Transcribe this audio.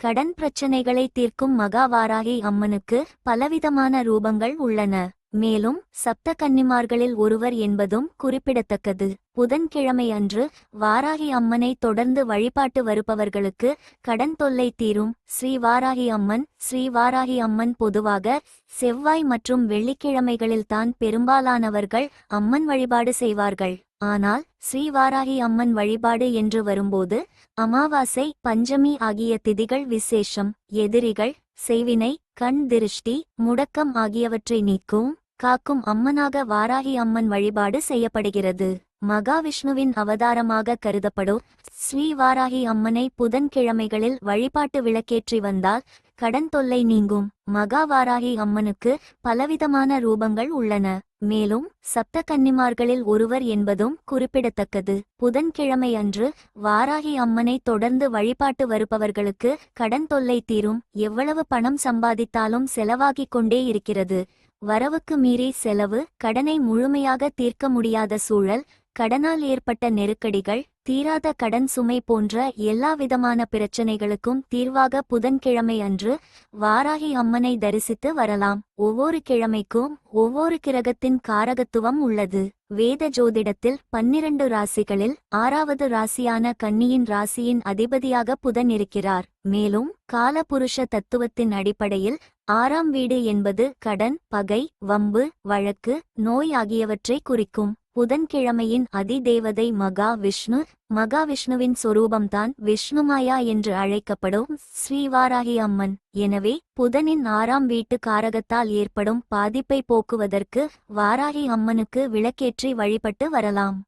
கடன் பிரச்சனைகளை தீர்க்கும் மகாவாராகி அம்மனுக்கு பலவிதமான ரூபங்கள் உள்ளன. மேலும் சப்த கன்னிமார்களில் ஒருவர் என்பதும் குறிப்பிடத்தக்கது. புதன்கிழமை அன்று வாராகி அம்மனை தொடர்ந்து வழிபாட்டு வருபவர்களுக்கு கடன் தொல்லை தீரும். ஸ்ரீ வாராகி அம்மன் ஸ்ரீ வாராகி அம்மன் பொதுவாக செவ்வாய் மற்றும் வெள்ளிக்கிழமைகளில்தான் பெரும்பாலானவர்கள் அம்மன் வழிபாடு செய்வார்கள். ஆனால் ஸ்ரீவாராகி அம்மன் வழிபாடு என்று வரும்போது அமாவாசை பஞ்சமி ஆகிய திதிகள் விசேஷம். எதிரிகள் செய்வினை கண் திருஷ்டி முடக்கம் ஆகியவற்றை நீக்கும். காக்கும் அம்மனாக வாராகி அம்மன் வழிபாடு செய்யப்படுகிறது. மகாவிஷ்ணுவின் அவதாரமாக கருதப்படும் ஸ்ரீ வாராகி அம்மனை புதன்கிழமைகளில் வழிபாட்டு விளக்கேற்றி வந்தால் கடன் தொல்லை நீங்கும். மகா வாராகி அம்மனுக்கு பலவிதமான ரூபங்கள் உள்ளன. மேலும் சப்த கன்னிமார்களில் ஒருவர் என்பதும் குறிப்பிடத்தக்கது. புதன்கிழமை அன்று வாராகி அம்மனை தொடர்ந்து வழிபாட்டு வருபவர்களுக்கு கடன் தொல்லை தீரும். எவ்வளவு பணம் சம்பாதித்தாலும் செலவாகிக் கொண்டே இருக்கிறது. வரவுக்கு மீறி செலவு கடனை முழுமையாக தீர்க்க முடியாத சூழல் கடனால் ஏற்பட்ட நெருக்கடிகள் தீராத கடன் சுமை போன்ற எல்லாவிதமான பிரச்சனைகளுக்கும் தீர்வாக புதன்கிழமை அன்று வாராகி அம்மனை தரிசித்து வரலாம். ஒவ்வொரு கிழமைக்கும் ஒவ்வொரு கிரகத்தின் காரகத்துவம் உள்ளது. வேத ஜோதிடத்தில் பன்னிரண்டு ராசிகளில் ஆறாவது ராசியான கன்னியின் ராசியின் அதிபதியாக புதன் இருக்கிறார். மேலும் காலபுருஷ தத்துவத்தின் அடிப்படையில் ஆறாம் வீடு என்பது கடன் பகை வம்பு வழக்கு நோய் ஆகியவற்றை குறிக்கும். புதன்கிழமையின் அதிதேவதை மகா விஷ்ணு மகாவிஷ்ணுவின் சொரூபம்தான் விஷ்ணுமாயா என்று அழைக்கப்படும் ஸ்ரீவாராகி அம்மன். எனவே புதனின் ஆறாம் வீட்டு காரகத்தால் ஏற்படும் பாதிப்பை போக்குவதற்கு வாராகி அம்மனுக்கு விளக்கேற்றி வழிபட்டு வரலாம்.